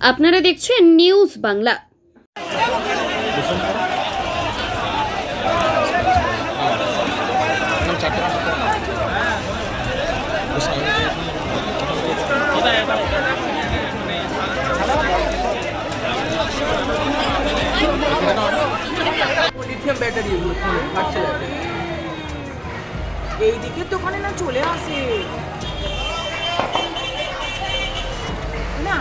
আপনারা দেখছেন news Bangla. Lithium battery এগুলো ফোনে ফাটছে যাবে এই দিকের দোকানে না চলে আসে।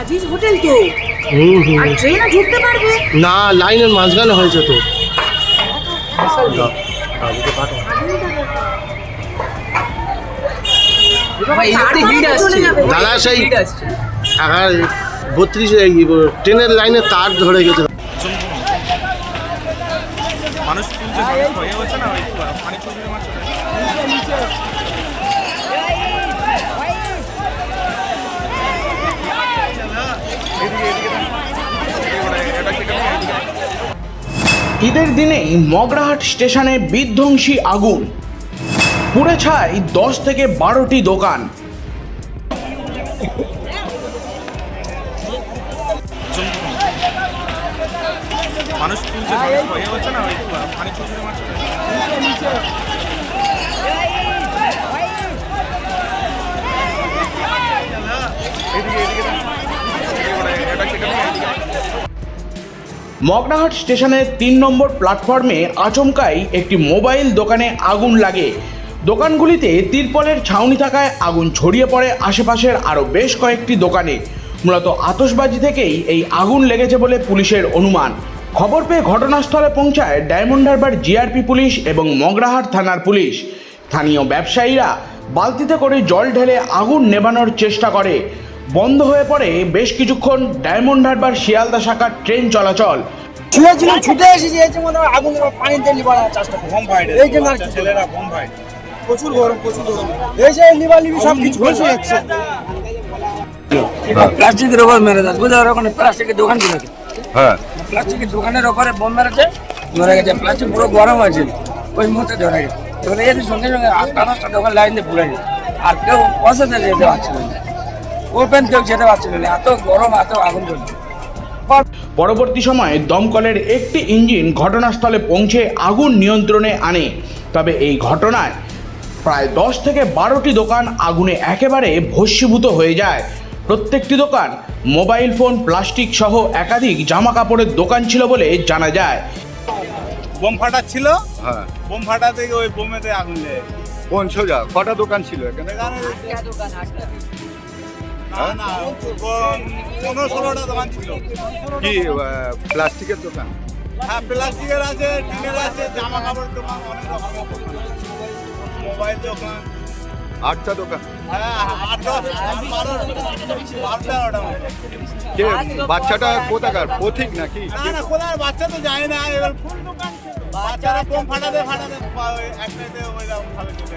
আজিজ হোটেল তো। হুম হুম। আর ট্রেনে ঢুকতে পারবে? না লাইনের মাঝখানে হয়েছে তো। দাদা সেই বত্রিশ ট্রেনের লাইনে তার ধরে গেছে। মানুষ তুলছে হয়ে না? ওই ঈদের দিনেই মগরাহাট স্টেশনে বিধ্বংসী আগুন। পুড়ে ছায় দশ থেকে বারোটি দোকান। মানুষ না? মগরাহাট স্টেশনের তিন নম্বর প্ল্যাটফর্মে আচমকাই একটি মোবাইল দোকানে আগুন লাগে। দোকানগুলিতে তিরপলের ছাউনি থাকায় আগুন ছড়িয়ে পড়ে আশেপাশের আরও বেশ কয়েকটি দোকানে। মূলত আতশবাজি থেকেই এই আগুন লেগেছে বলে পুলিশের অনুমান। খবর পেয়ে ঘটনাস্থলে পৌঁছায় ডায়মন্ড হারবার জিআরপি পুলিশ এবং মগরাহাট থানার পুলিশ। স্থানীয় ব্যবসায়ীরা বালতিতে করে জল ঢেলে আগুন নেভানোর চেষ্টা করে। বন্ধ হয়ে পড়ে বেশ কিছুক্ষণ ডায়মন্ড হারবার শিয়ালদা শাখার ট্রেন চলাচল। শুয়েছিলাম ছুটে এসেছি এই যে আগুন পানি লিবার চাষটা বোম ফাইট এই যে আর কি ছেলেরা বোম ফাইট প্রচুর গরম প্রচুর গরম। এই যে লিবার লিবি সব কিছু বসে যাচ্ছে প্লাস্টিকের ওপর মেরে যাচ্ছে বুঝতে পারো ওখানে প্লাস্টিকের দোকান ছিল হ্যাঁ। প্লাস্টিকের দোকানের ওপরে বোম মেরেছে ধরে গেছে। প্লাস্টিক পুরো গরম আছে ওই মুহূর্তে ধরে গেছে। এবারে এদের সঙ্গে সঙ্গে আটটা দশটা দোকান লাইন দিয়ে পুড়ে গেছে। আর কেউ বসেতে যেতে পারছিল না ওপেন কেউ যেতে পারছিল না। এত গরম এত আগুন জ্বলছে। পরবর্তী সময়ে দমকলের একটি ইঞ্জিন ঘটনাস্থলে পৌঁছে আগুন নিয়ন্ত্রণে আনে। তবে এই ঘটনায় প্রায় দশ থেকে বারোটি দোকান আগুনে একেবারে ভস্মীভূত হয়ে যায়। প্রত্যেকটি দোকান মোবাইল ফোন প্লাস্টিক সহ একাধিক জামা কাপড়ের দোকান ছিল বলে জানা যায়। বোম ফাটাচ্ছিল হ্যাঁ। বোম ফাটা থেকে ওই বোমেতে আগুন লেগে সোজা কটা দোকান ছিল এখানে? কি প্লাস্টিকের দোকান? হ্যাঁ প্লাস্টিকের আছে টিনের আছে জামা কাপড় দোকান অনেক আছে। মোবাইল দোকান। আটটা দোকান? হ্যাঁ কে বাচ্চাটা কোথাকার? পথিক নাকি? না না কোথায় বাচ্চা তো যায় না এবার ফুল দোকান বাচ্চারা বোম ফাটাতে ফাটাতে একটাতে ওইরকম ভাবে চলে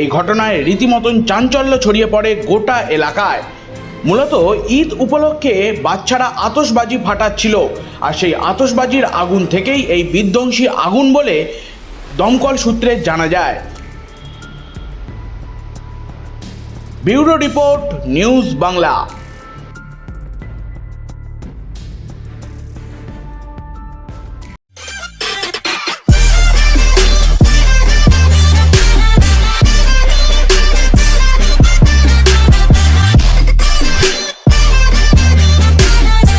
এই ঘটনায় রীতিমতন চাঞ্চল্য ছড়িয়ে পড়ে গোটা এলাকায়। মূলত ঈদ উপলক্ষে বাচ্চারা আতশবাজি ফাটাচ্ছিল আর সেই আতশবাজির আগুন থেকেই এই বিধ্বংসী আগুন বলে দমকল সূত্রে জানা যায়। Bureau report news Bangla.